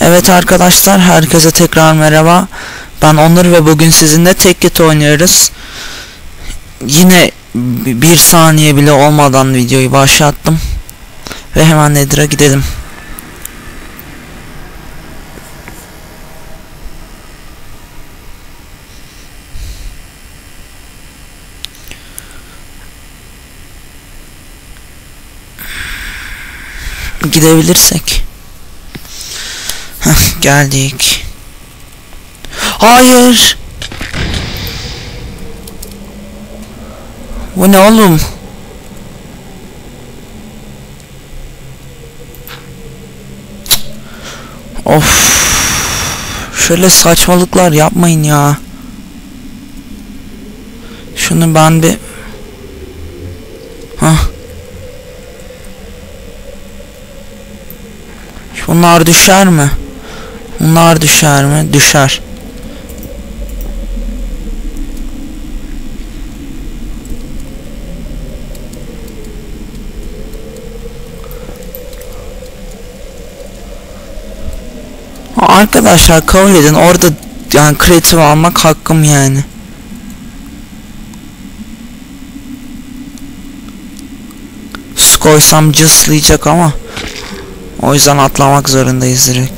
Evet arkadaşlar herkese tekrar merhaba. Ben Onur ve bugün sizinle Tekkit oynuyoruz. Yine bi- bir saniye bile olmadan videoyu başlattım. Ve hemen Nedir'e gidelim. Gidebilirsek. Geldik. Hayır. Bu ne oğlum? Of. Şöyle saçmalıklar yapmayın ya. Şunu ben bir Hah. Bunlar düşer mi? Bunlar düşer mi? Düşer. Arkadaşlar kabul edin orada yani kreatif almak hakkım yani. Su koysam cıslayacak ama o yüzden atlamak zorundayız direkt.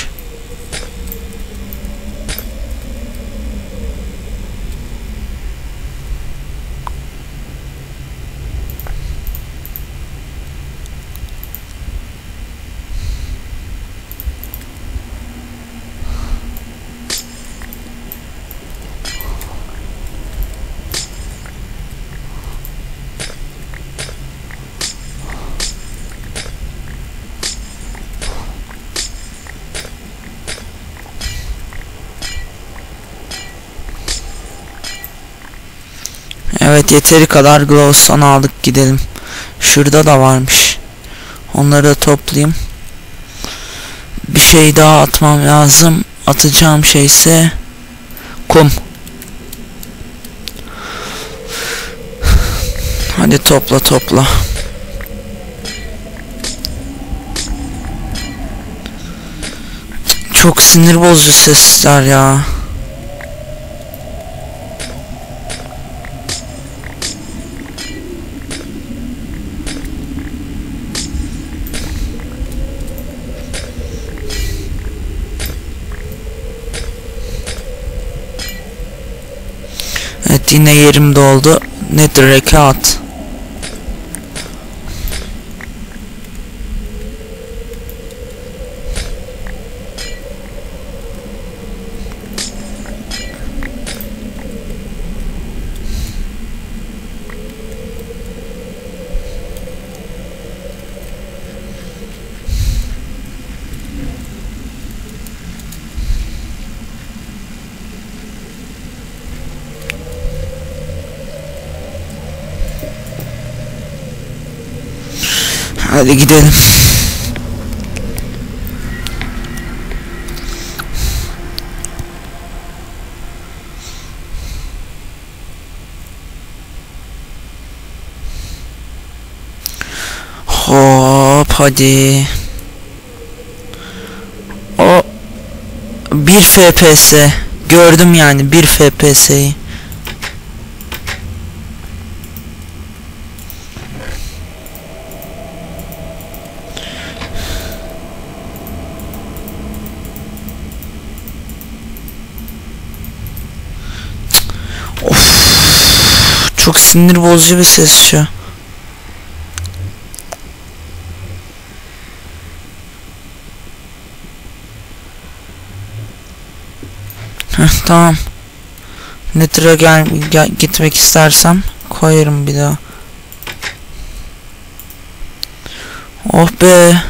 Yeteri kadar glowstone aldık gidelim. Şurada da varmış. Onları da toplayayım. Bir şey daha atmam lazım. Atacağım şey ise kum. Hadi topla topla. Çok sinir bozucu sesler ya. Yine yerim doldu. Nedir rekat? Hadi gidelim. Hop hadi. O bir FPS gördüm yani bir FPS'yi. Of, çok sinir bozucu bir ses şu. Heh, tamam. Nether'a gel, gel gitmek istersem koyarım bir daha. Oh be.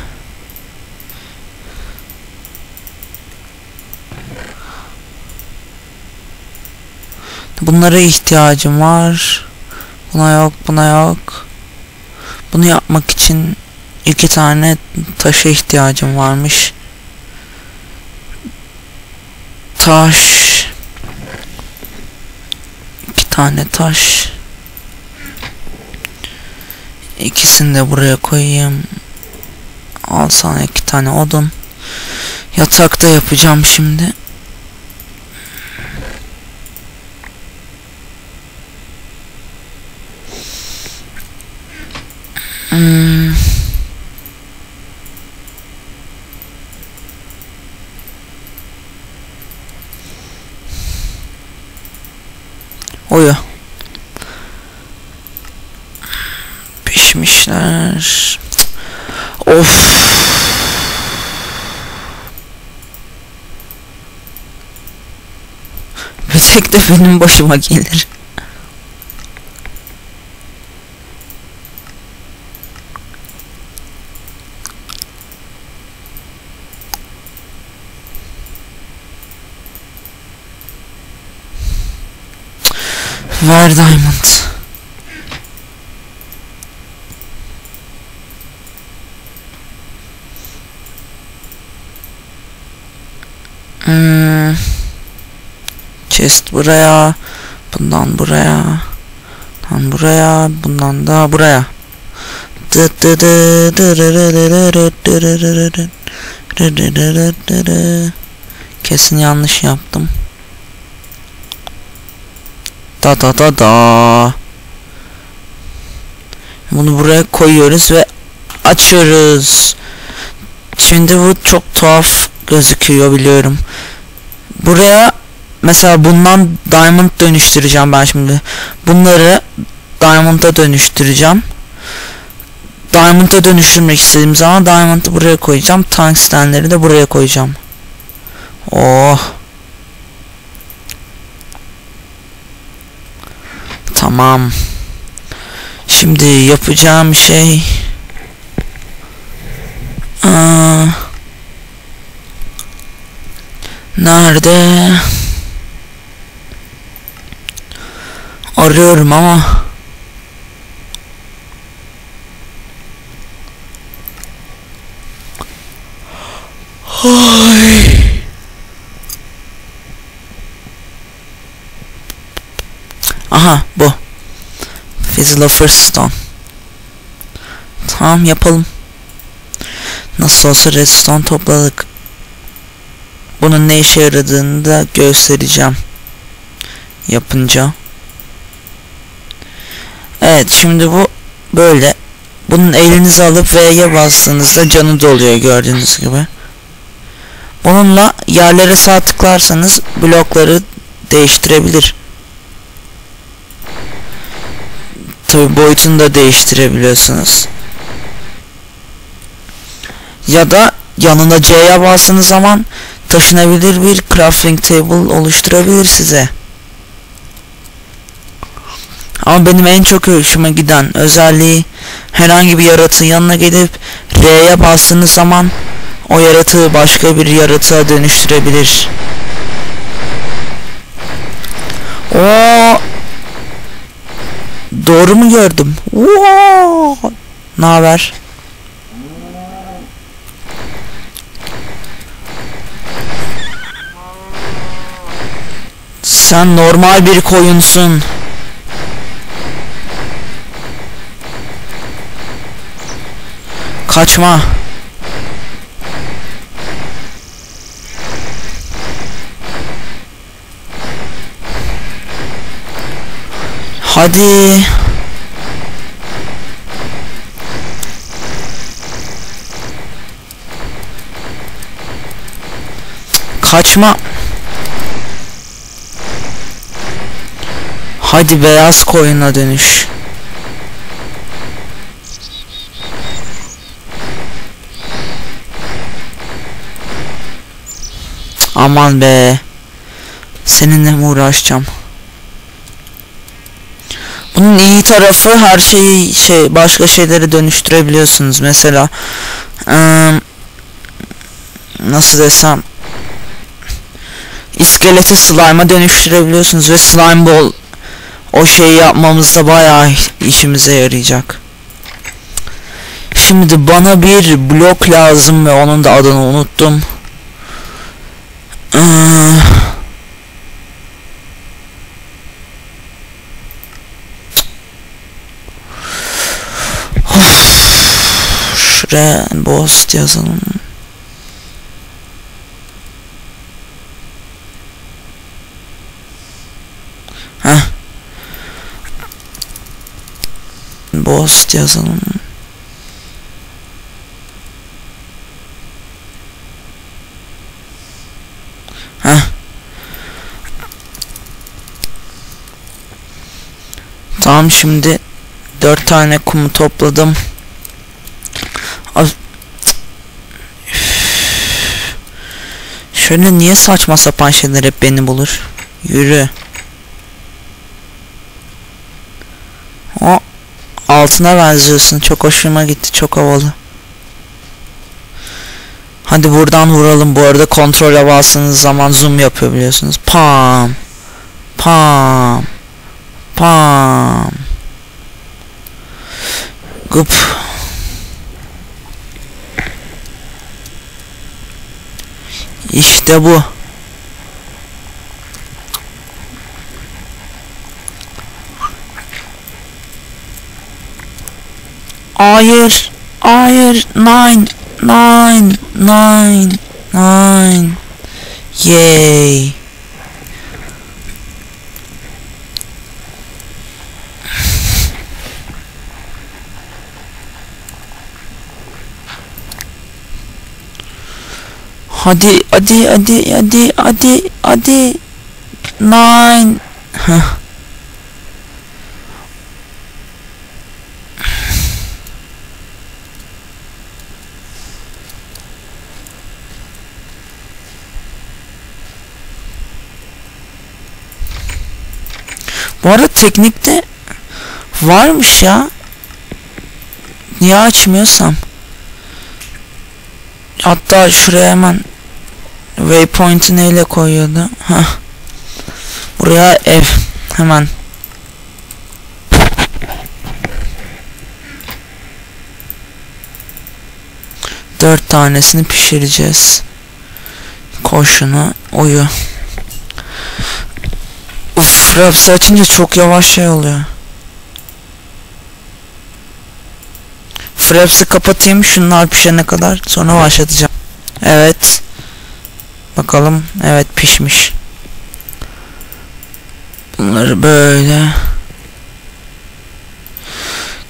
Bunlara ihtiyacım var. Buna yok, buna yok. Bunu yapmak için iki tane taşa ihtiyacım varmış. Taş. İki tane taş. İkisini de buraya koyayım. Al sana iki tane odun. Yatakta yapacağım şimdi. Hmm. Oya. Pişmişler. Of. Bir tek de benim başıma gelir. Ver diamond. Hmm. Chest buraya. Bundan buraya. Bundan buraya. Bundan da buraya. Dı dı dı Da da da da. Bunu buraya koyuyoruz ve açıyoruz. Şimdi bu çok tuhaf gözüküyor biliyorum. Buraya mesela bundan diamond dönüştüreceğim ben şimdi. Bunları diamond'a dönüştüreceğim. Diamond'a dönüştürmek istediğim zaman diamond'ı buraya koyacağım. Tungstenleri de buraya koyacağım. Oh. Tamam. Şimdi yapacağım şey Aa, nerede? Arıyorum ama Aha bu. Philosopher's Stone. Tamam yapalım. Nasıl olsa redstone topladık. Bunun ne işe yaradığını da göstereceğim. Yapınca. Evet şimdi bu böyle. Bunun elinizi alıp V'ye bastığınızda canı doluyor gördüğünüz gibi. Bununla yerlere sağ tıklarsanız blokları değiştirebilir. Tabi boyutunu da değiştirebiliyorsunuz. Ya da yanına C'ye bastığınız zaman taşınabilir bir crafting table oluşturabilir size. Ama benim en çok hoşuma giden özelliği herhangi bir yaratığın yanına gelip R'ye bastığınız zaman o yaratığı başka bir yaratığa dönüştürebilir. O Doğru mu gördüm? Ne haber? Sen normal bir koyunsun. Kaçma. Hadi. Kaçma. Hadi beyaz koyuna dönüş. Aman be. Seninle mi uğraşacağım? Bunun iyi tarafı her şeyi şey başka şeylere dönüştürebiliyorsunuz. Mesela nasıl desem iskeleti slime'a dönüştürebiliyorsunuz ve slime ball o şeyi yapmamızda bayağı işimize yarayacak. Şimdi bana bir blok lazım ve onun da adını unuttum. Ee, Bost yazalım. Heh. Bost yazalım. Heh. Tamam şimdi dört tane kumu topladım. Şöyle niye saçma sapan şeyler hep beni bulur? Yürü. O altına benziyorsun. Çok hoşuma gitti. Çok havalı. Hadi buradan vuralım. Bu arada kontrole bastığınız zaman zoom yapıyor biliyorsunuz. Pam. Pam. Pam. Gup. İşte bu. Hayır. Hayır. Nine. Nine. Nine. Nine. Yay. Hadi hadi hadi hadi hadi hadi nine Heh. Bu arada teknikte varmış ya. Niye açmıyorsam? Hatta şuraya hemen waypoint'i neyle koyuyordu? Heh. Buraya ev. Hemen. Dört tanesini pişireceğiz. Koşunu, uyu. Uf, Raps'i açınca çok yavaş şey oluyor. Fraps'i kapatayım şunlar pişene kadar sonra başlatacağım. Evet. Bakalım. Evet pişmiş. Bunları böyle.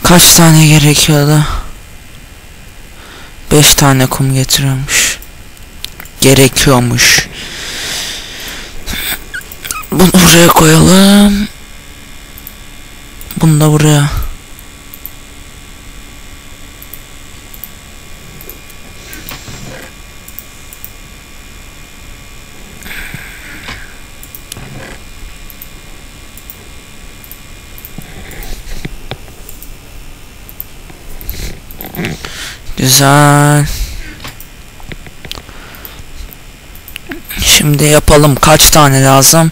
Kaç tane gerekiyordu? 5 tane kum getiriyormuş. Gerekiyormuş. Bunu buraya koyalım. Bunu da buraya. Güzel. Şimdi yapalım. Kaç tane lazım?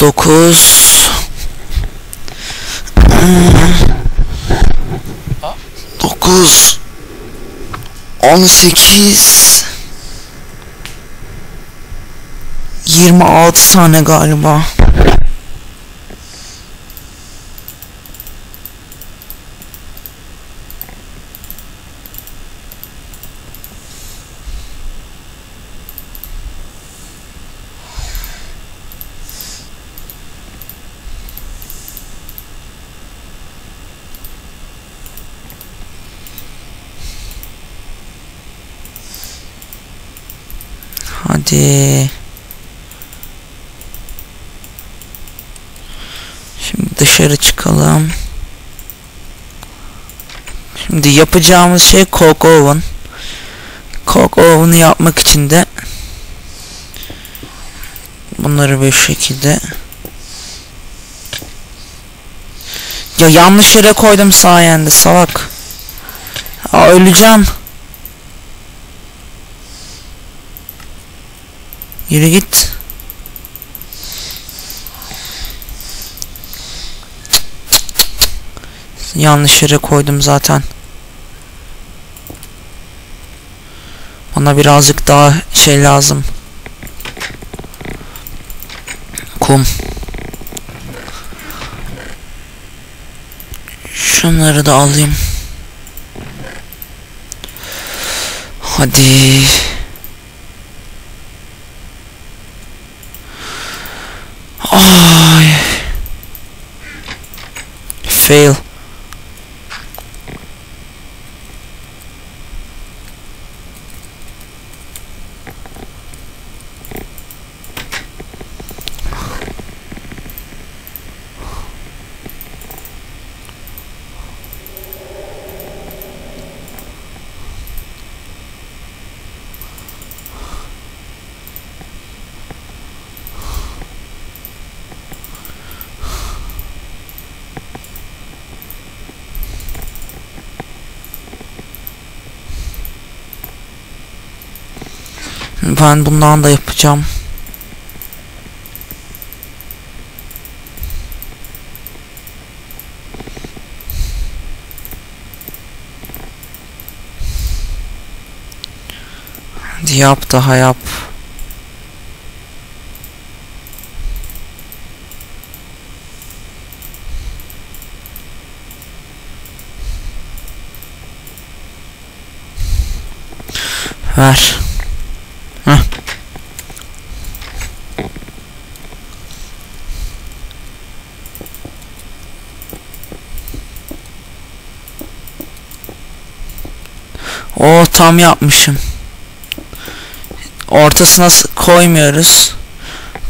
9 9 18 26 tane galiba. Hadi. Şimdi dışarı çıkalım. Şimdi yapacağımız şey coke oven. Coke oven'ı yapmak için de bunları bir şekilde Ya yanlış yere koydum sayende salak. Aa, öleceğim. Yürü git. Yanlış yere koydum zaten. Bana birazcık daha şey lazım. Kum. Şunları da alayım. Hadi. oh. Ben bundan da yapacağım. Hadi yap daha yap. Ver. O tam yapmışım. Ortasına koymuyoruz.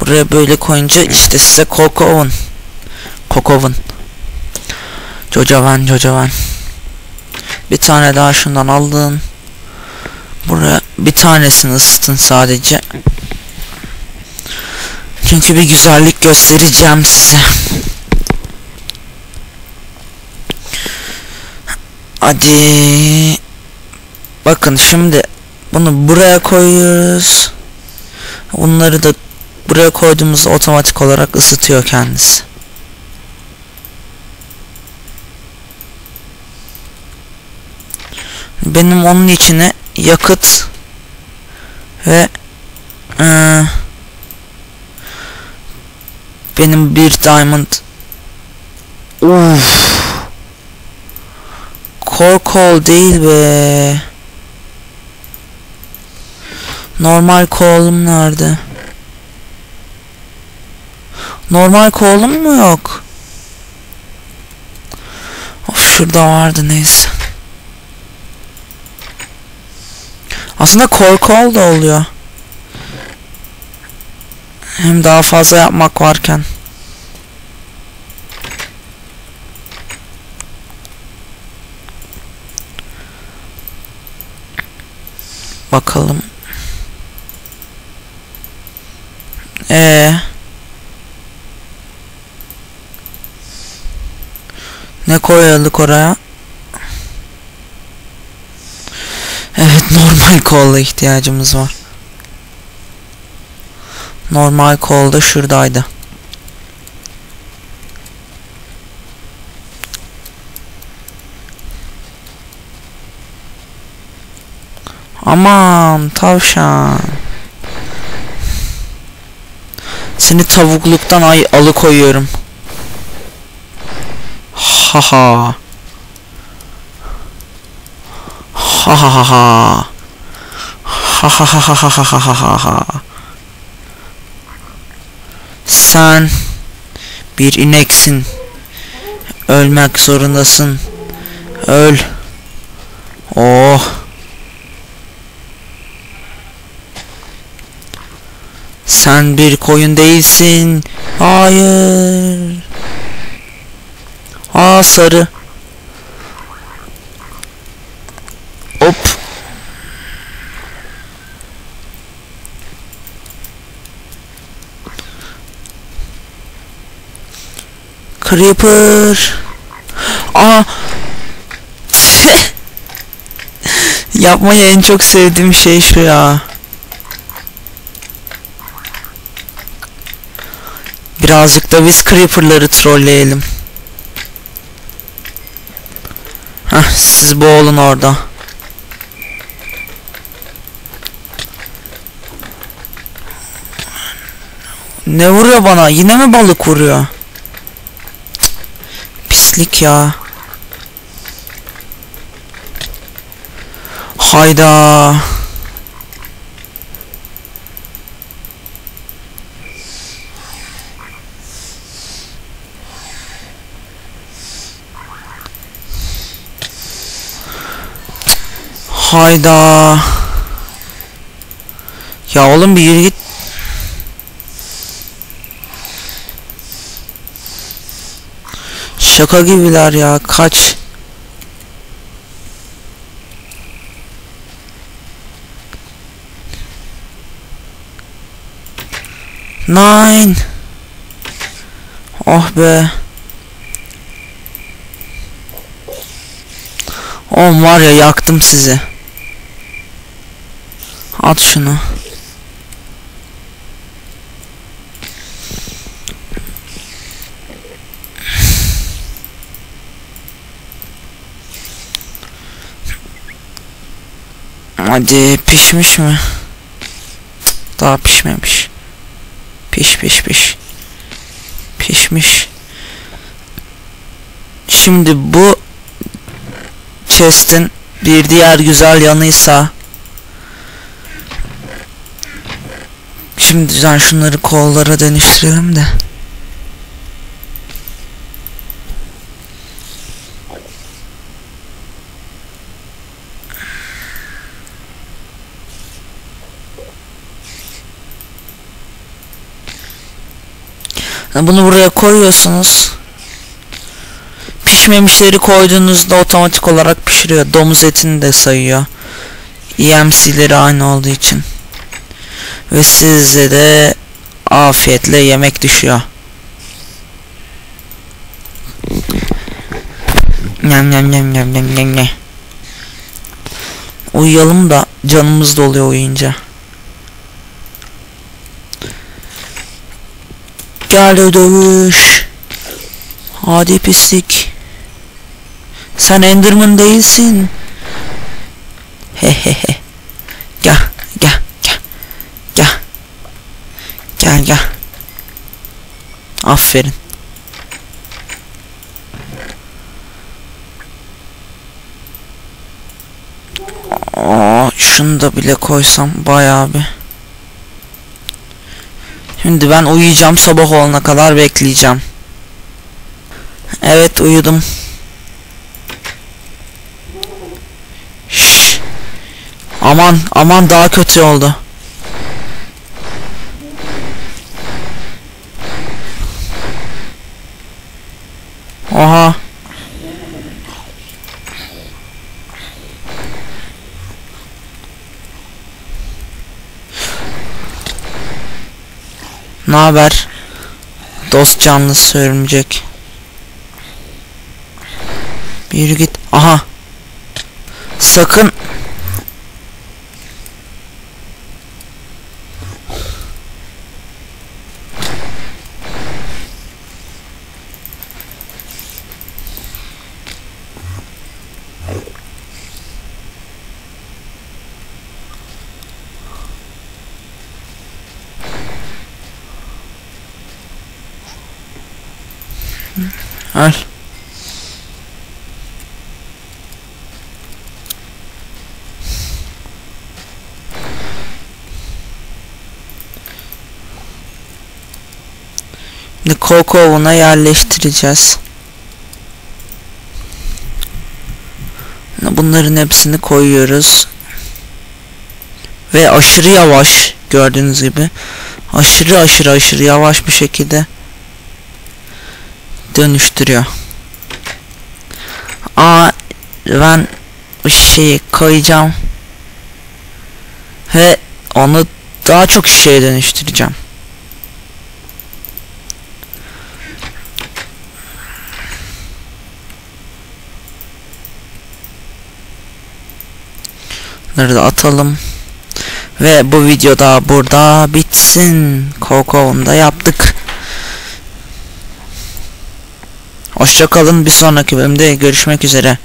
Buraya böyle koyunca işte size kokovun. Kokovun. Jojaven, Jojaven. Bir tane daha şundan aldın. Buraya bir tanesini ısıtın sadece. Çünkü bir güzellik göstereceğim size. Hadi. Bakın şimdi bunu buraya koyuyoruz. Bunları da buraya koyduğumuzda otomatik olarak ısıtıyor kendisi. Benim onun içine yakıt ve eee, benim bir diamond Uf. Core coal değil be. Normal coal'um nerede? Normal coal'um mu yok? Of şurada vardı neyse. Aslında core coal da oluyor. Hem daha fazla yapmak varken. Bakalım. Ee. Ne koyalım oraya? Evet normal kolla ihtiyacımız var. Normal kol da şuradaydı. Aman tavşan. Seni tavukluktan ay alıkoyuyorum. Haha. Ha ha ha ha. Ha ha ha ha ha ha ha ha ha ha. Sen bir ineksin. Ölmek zorundasın. Öl. Oh. Sen bir koyun değilsin. Hayır. Aa sarı. Hop. Creeper. Aa. Yapmayı en çok sevdiğim şey şu ya. Birazcık da biz Creeper'ları trolleyelim. Heh, siz boğulun orada. Ne vuruyor bana? Yine mi balık vuruyor? Cık, Pislik ya. Hayda. Hayda. Ya oğlum bir yürü git. Şaka gibiler ya. Kaç. Nine. Oh be. Oğlum var ya yaktım sizi. At şunu. Hadi pişmiş mi? Daha pişmemiş. Piş piş piş. Pişmiş. Şimdi bu chest'in bir diğer güzel yanıysa Şimdi ben şunları kollara dönüştürelim de. Bunu buraya koyuyorsunuz. Pişmemişleri koyduğunuzda otomatik olarak pişiriyor. Domuz etini de sayıyor. EMC'leri aynı olduğu için. Ve size de afiyetle yemek düşüyor. Nyam nyam nyam nyam nyam nyam nyam. Uyuyalım da canımız doluyor uyuyunca. Gel dövüş. Hadi pislik. Sen Enderman değilsin. Hehehe. Gel. Gel. Gel gel. Aferin. Aa, şunu da bile koysam bayağı bir. Şimdi ben uyuyacağım sabah olana kadar bekleyeceğim. Evet uyudum. Şşş. Aman aman daha kötü oldu. Oha. Ne haber? Dost canlısı örümcek. Bir git. Aha. Sakın. Al. Şimdi kokovuna yerleştireceğiz. Bunların hepsini koyuyoruz. Ve aşırı yavaş gördüğünüz gibi. Aşırı aşırı aşırı yavaş bir şekilde dönüştürüyor. Aa ben şeyi koyacağım. Ve onu daha çok şeye dönüştüreceğim. Da atalım. Ve bu videoda burada bitsin. Coco'unu da yaptık. Hoşçakalın. Bir sonraki bölümde görüşmek üzere.